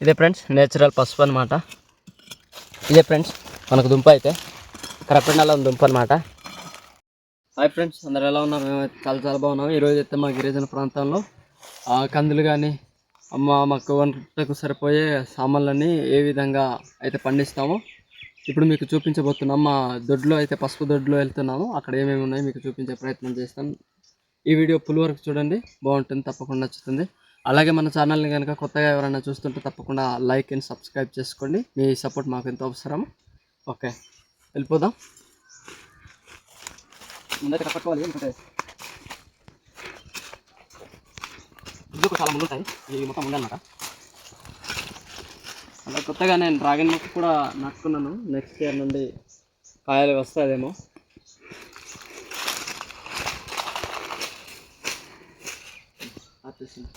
ఇదే friends natural పసుపు అనమాట ఇదే ఫ్రెండ్స్ మనకు దుంప అయితే. కరపెండాల దుంప అనమాట హాయ్ ఫ్రెండ్స్ అందరు ఎలా ఉన్నారు? మేమైతే చాలా చాలా బాగున్నాం ఈరోజు అయితే మా గిరిజన ప్రాంతంలో కందులు కానీ అమ్మ మాకు వంటకు సరిపోయే సామాన్లన్నీ ఏ విధంగా అయితే పండిస్తామో ఇప్పుడు మీకు చూపించబోతున్నాం. మా దొడ్లో అయితే పసుపు దొడ్లో వెళ్తున్నాము. అక్కడ ఏమేమి ఉన్నాయో మీకు చూపించే ప్రయత్నం చేస్తాను ఈ వీడియో పుల్ వరకు చూడండి. బాగుంటుంది తప్పకుండా నచ్చుతుంది. అలాగే మన ఛానల్ని కనుక కొత్తగా ఎవరైనా చూస్తుంటే తప్పకుండా లైక్ అండ్ సబ్స్క్రైబ్ చేసుకోండి. మీ సపోర్ట్ మాకు ఎంతో అవసరం. ఓకే వెళ్ళిపోదాం. ముందైతే కట్టుకోవాలి ఎందుకంటే ఇందుకు చాలా ముందు ఉంటాయి ఇవి మొత్తం ఉందన్నమాట అలా కొత్తగా నేను డ్రాగన్ మొక్క కూడా నాటుకున్నాను. నెక్స్ట్ ఇయర్ నుండి కాయలు వస్తుందేమో ఆపేసింది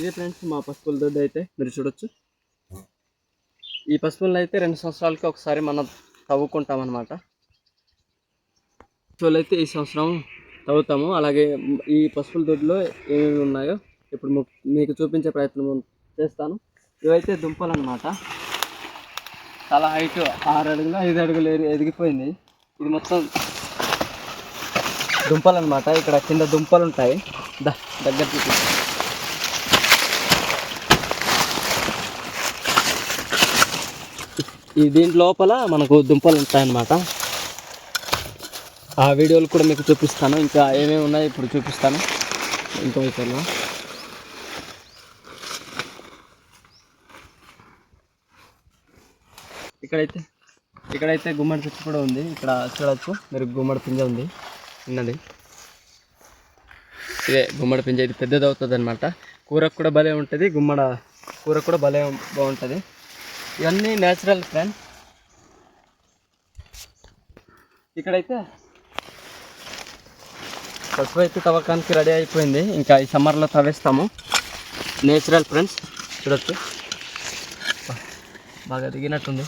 ఇది ఫ్రెండ్స్ మా పసుపుల దొడ్డి అయితే మీరు చూడొచ్చు. ఈ పసుపులను అయితే రెండు సంవత్సరాలకి ఒకసారి మనం తవ్వుకుంటాం అనమాట పసుపులు అయితే ఈ సంవత్సరం తవ్వుతాము. అలాగే ఈ పసుపుల దొడ్లో ఏమేమి ఉన్నాయో ఇప్పుడు మీకు చూపించే ప్రయత్నం చేస్తాను. ఇవైతే దుంపలు అనమాట చాలా హైట్ ఆరు అడుగులు ఐదు అడుగులు ఎదిగిపోయింది. ఇది మొత్తం దుంపలు అనమాట ఇక్కడ కింద దుంపలు ఉంటాయి. ద దగ్గర చూపి ఈ దీని లోపల మనకు దుంపలు ఉంటాయన్నమాట. ఆ వీడియోలు కూడా మీకు చూపిస్తాను. ఇంకా ఏమేమి ఉన్నాయో ఇప్పుడు చూపిస్తాను. ఇంకో వైపులో ఇక్కడైతే ఇక్కడైతే గుమ్మడి చెట్టు కూడా ఉంది. ఇక్కడ చూడవచ్చు మీరు గుమ్మడి పింజ ఉంది. ఉన్నది. ఇదే గుమ్మడి పింజ. ఇది పెద్దది అవుతుంది అనమాట కూరకు కూడా భలే ఉంటుంది. గుమ్మడ కూర కూడా భలే బాగుంటుంది. ఇవన్నీ న్యాచురల్ ఫ్రెండ్ ఇక్కడైతే పసుపు అయితే తవ్వకానికి రెడీ అయిపోయింది. ఇంకా ఈ సమ్మర్లో తవ్వేస్తాము. నేచురల్ ఫ్రెండ్స్ చూడొచ్చు. బాగా దిగినట్టుంది.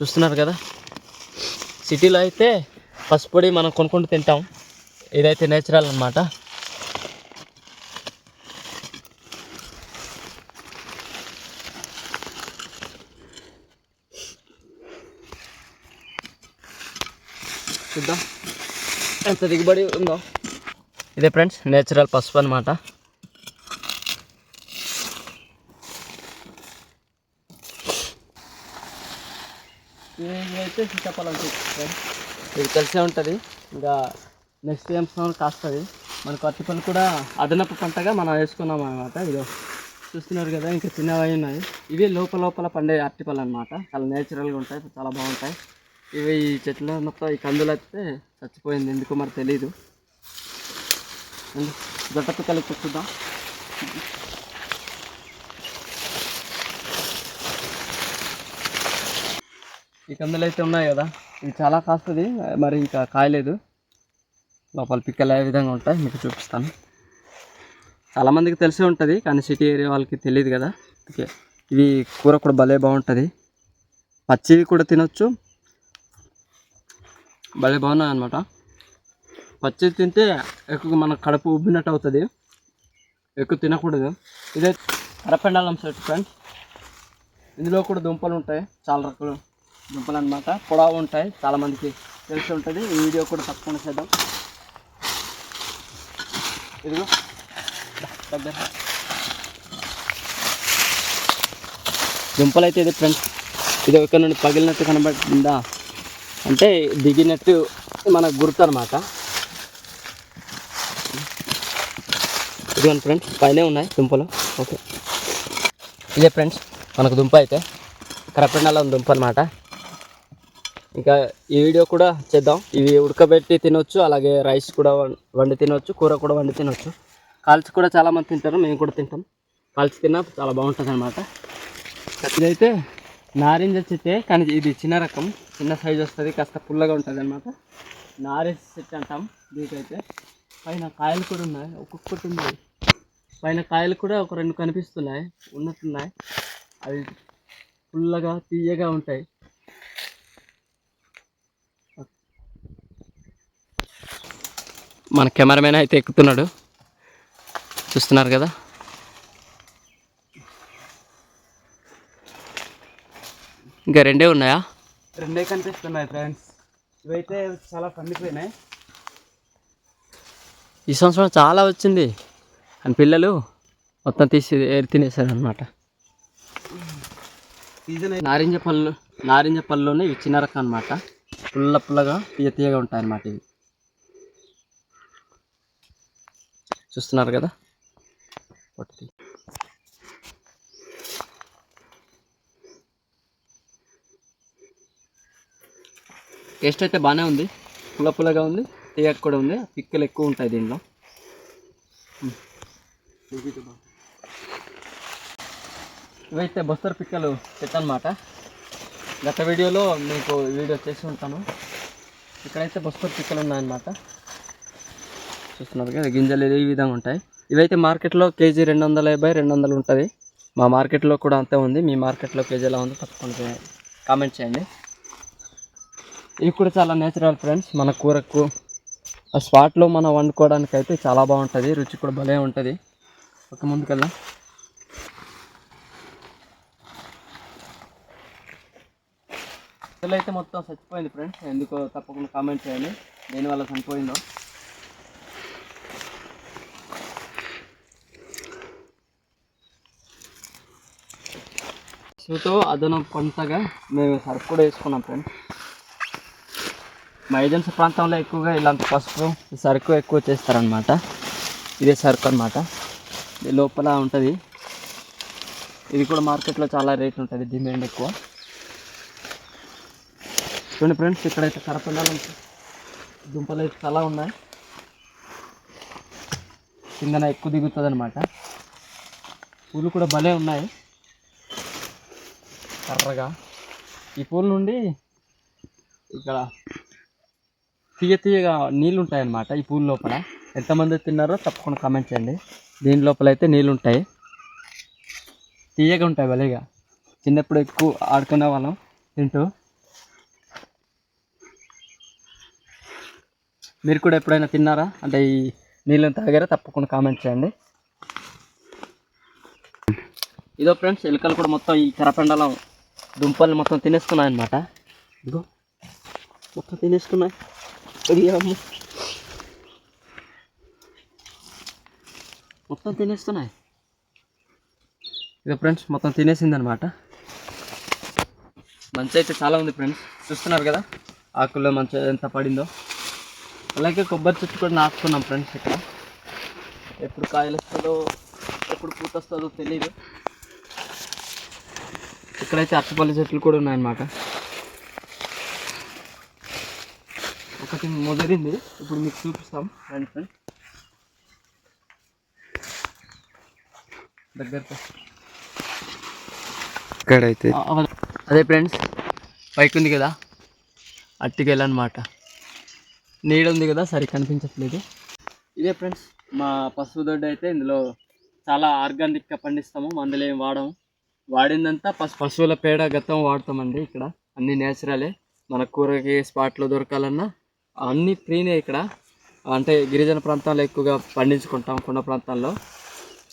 చూస్తున్నారు కదా? సిటీలో అయితే పసుపొడి మనం కొనుక్కుంటూ తింటాం. ఇదైతే నేచురల్ అనమాట చూద్దాం. ఎంత దిగుబడి ఉందో. ఇదే ఫ్రెండ్స్ నేచురల్ పసుపు అనమాట ఇదైతే చెట్టు ఫ్రెండ్స్ ఇది తెలిసే ఉంటుంది. ఇంకా నెక్స్ట్ ఏం కాస్తుంది. మనకు అరటిపళ్ళు కూడా అదనపు పంటగా మనం వేసుకున్నాం అనమాట ఇదో చూస్తున్నారు కదా ఇంకా చిన్నవి ఉన్నాయి. ఇవి లోపల లోపల పండే అరటిపళ్ళు అనమాట చాలా నేచురల్గా ఉంటాయి చాలా బాగుంటాయి. ఇవి ఈ చెట్లు మొత్తం ఈ కందులు అయితే చచ్చిపోయింది. ఎందుకో మరి తెలీదు. జట్ట పిక్కలు చూద్దాం. ఈ కందులు అయితే ఉన్నాయి కదా. ఇవి చాలా కాస్తుంది మరి ఇంకా కాయలేదు. లోపల పిక్కలు ఏ విధంగా ఉంటాయి మీకు చూపిస్తాను. చాలామందికి తెలిసే ఉంటుంది కానీ సిటీ ఏరియా వాళ్ళకి తెలియదు కదా. ఇవి కూర కూడా భలే బాగుంటుంది. పచ్చివి కూడా తినొచ్చు భలే బాగున్నాయి అనమాట పచ్చి తింటే ఎక్కువ మన కడుపు ఉబ్బినట్టు అవుతుంది. ఎక్కువ తినకూడదు. ఇదే అరపెండాలం సెట్ ఫ్రెండ్స్. ఇందులో కూడా దుంపలు ఉంటాయి. చాలా రకాల దుంపలు అనమాట పొడవు ఉంటాయి. చాలామందికి తెలిసి ఉంటుంది. ఈ వీడియో కూడా తప్పకుండా చేద్దాం. ఇదిగో. దగ్గర. దుంపలు అయితే ఇది ఫ్రెండ్స్. ఇది ఒక నుండి పగిలినట్టు కనబడిందా? అంటే దిగినట్టు మనకు గుర్తు అనమాట ఇదిగోండి ఫ్రెండ్స్ పైనే ఉన్నాయి దుంపలు. ఓకే. ఇదే ఫ్రెండ్స్ మనకు దుంప అయితే. కరపెండాల దుంప అనమాట ఇంకా ఈ వీడియో కూడా చేద్దాం. ఇవి ఉడకబెట్టి తినొచ్చు అలాగే రైస్ కూడా వండి తినొచ్చు కూర కూడా వండి తినొచ్చు. కాల్చి కూడా చాలామంది తింటారు మేము కూడా తింటాం. కాల్చి తిన్నా చాలా బాగుంటుంది అనమాట ఇదైతే నారింజ చెట్టే కానీ ఇది చిన్న రకం. చిన్న సైజ్ వస్తుంది కాస్త పుల్లగా ఉంటుంది అనమాట నారింజ చెట్టు అంటాం దీనికైతే. పైన కాయలు కూడా ఉన్నాయి. ఒక్కొక్కటి ఉన్నాయి. పైన కాయలు కూడా ఒక రెండు కనిపిస్తున్నాయి. ఉన్నట్టున్నాయి. అవి పుల్లగా తీయగా ఉంటాయి. మన కెమెరామెన్ అయితే ఎక్కుతున్నాడు. చూస్తున్నారు కదా? ఇంకా రెండే ఉన్నాయా? రెండే కనిపిస్తున్నాయి ఫ్రెండ్స్ ఇవైతే చాలా పండిపోయినాయి. ఈ సంవత్సరం చాలా వచ్చింది. అని పిల్లలు మొత్తం తీసి ఏరి తినేసారు అనమాట నారింజ పళ్ళు నారింజ పళ్ళులోనే ఇవి చిన్న రకం అనమాట పుల్ల పుల్లగా తీయ తీయగా ఉంటాయి అన్నమాట ఇవి. చూస్తున్నారు కదా? టేస్ట్ అయితే బాగానే ఉంది. పుల్ల పుల్లగా ఉంది. తీయక కూడా ఉంది. పిక్కలు ఎక్కువ ఉంటాయి దీనిలో ఇవైతే బస్తర్ పిక్కలు పెట్టనమాట గత వీడియోలో మీకు వీడియో చేసి ఉంటాను. ఇక్కడైతే బస్తర్ పిక్కలు ఉన్నాయన్నమాట. చూస్తున్నారు కదా గింజలు ఈ విధంగా ఉంటాయి. ఇవైతే మార్కెట్లో కేజీ రెండు వందల యాభై రెండు వందలు ఉంటుంది. మా మార్కెట్లో కూడా అంతే ఉంది. మీ మార్కెట్లో కేజీ ఎలా ఉందో తప్పకుండా కామెంట్ చేయండి. ఇవి కూడా చాలా నేచురల్ ఫ్రెండ్స్ మన కూరకు ఆ స్పాట్లో మనం వండుకోవడానికి అయితే చాలా బాగుంటుంది. రుచి కూడా భలే ఉంటుంది. ఒక ముందుకెళ్దాం. అయితే మొత్తం చచ్చిపోయింది ఫ్రెండ్స్ ఎందుకో తప్పకుండా కామెంట్ చేయండి. దేనివల్ల చనిపోయిందో. సో అదనం పంటగా మేము సరుకు కూడా వేసుకున్నాం ఫ్రెండ్స్ మా ఏజెన్సీ ప్రాంతంలో ఎక్కువగా ఇలాంటి పసుపు సరుకు ఎక్కువ చేస్తారనమాట ఇదే సరుకు అనమాట ఇది లోపల ఉంటుంది. ఇది కూడా మార్కెట్లో చాలా రేట్ ఉంటుంది డిమాండ్ ఎక్కువ. చూడండి ఫ్రెండ్స్ ఇక్కడైతే కరపండాలు దుంపలు అయితే చాలా ఉన్నాయి. కిందన ఎక్కువ దిగుతుంది అనమాట పూలు కూడా భలే ఉన్నాయి. కర్రగా. ఈ పూల నుండి ఇక్కడ తీయ తీయగా నీళ్ళు ఉంటాయన్నమాట ఈ పూల లోపల. ఎంతమంది తిన్నారో తప్పకుండా కామెంట్ చేయండి. దీని లోపల అయితే నీళ్ళు ఉంటాయి తీయగా ఉంటాయి భలేగా చిన్నప్పుడు ఎక్కువ ఆడుకునే వాళ్ళం తింటూ. మీరు కూడా ఎప్పుడైనా తిన్నారా? అంటే ఈ నీళ్ళని తాగారా? తప్పకుండా కామెంట్ చేయండి. ఇదో ఫ్రెండ్స్ ఎలుకలు కూడా మొత్తం ఈ కరపెండలం దుంపల్ని మొత్తం తినేస్తున్నాయి అన్నమాట ఇదిగో మొత్తం తినేసుకున్నాయి అయ్యమ్మ. మొత్తం తినేస్తున్నాయి. ఇదే ఫ్రెండ్స్ మొత్తం తినేసింది అనమాట మంచి అయితే చాలా ఉంది ఫ్రెండ్స్. చూస్తున్నారు కదా ఆకుల్లో మంచి ఎంత పడిందో. అలాగే కొబ్బరి చెట్టు కూడా నాటుకున్నాం ఫ్రెండ్స్ ఇక్కడ. ఎప్పుడు కాయలు వస్తుందో ఎప్పుడు పూత వస్తుందో తెలియదు ఇక్కడైతే అరటిపల్లి చెట్లు కూడా ఉన్నాయన్నమాట. ఒకటి ముదిరింది ఇప్పుడు మీకు చూపిస్తాం. రండి ఫ్రెండ్. దగ్గరకు ఇక్కడైతే అదే. ఫ్రెండ్స్ పైకి ఉంది కదా అట్టికెళ్ళి అనమాట నీడ ఉంది కదా సరి కనిపించట్లేదు. ఇదే ఫ్రెండ్స్ మా పసుపు దొడ్డి అయితే ఇందులో చాలా ఆర్గానిక్గా పండిస్తాము మందులు ఏం వాడము. వాడిందంతా పసు పశువుల పేడ గతం వాడతామండి ఇక్కడ అన్ని నేచురలే. మన కూరకి స్పాట్లో దొరకాలన్నా అన్ని ఫ్రీనే ఇక్కడ. అంటే గిరిజన ప్రాంతాల్లో ఎక్కువగా పండించుకుంటాం కొండ ప్రాంతాల్లో.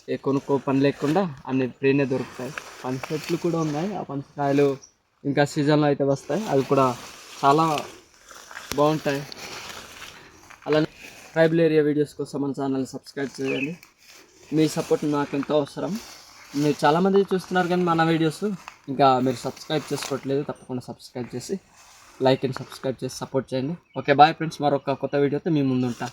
ఏ కొనుక్కో పని లేకుండా అన్ని ఫ్రీనే దొరుకుతాయి. పని చెట్లు కూడా ఉన్నాయి. ఆ పంచకాయలు ఇంకా సీజన్లో అయితే వస్తాయి. అవి కూడా చాలా బాగుంటాయి. అలానే ట్రైబల్ ఏరియా వీడియోస్ కోసం మన ఛానల్ని సబ్స్క్రైబ్ చేయండి. మీ సపోర్ట్ నాకు ఎంతో అవసరం. మీరు చాలామంది చూస్తున్నారు కానీ మన వీడియోస్ ఇంకా మీరు సబ్స్క్రైబ్ చేసుకోవట్లేదు. తప్పకుండా సబ్స్క్రైబ్ చేసి లైక్ అండ్ సబ్స్క్రైబ్ చేసి సపోర్ట్ చేయండి. Okay bye friends. మరొక కొత్త వీడియోతో మీ ముందుంటా.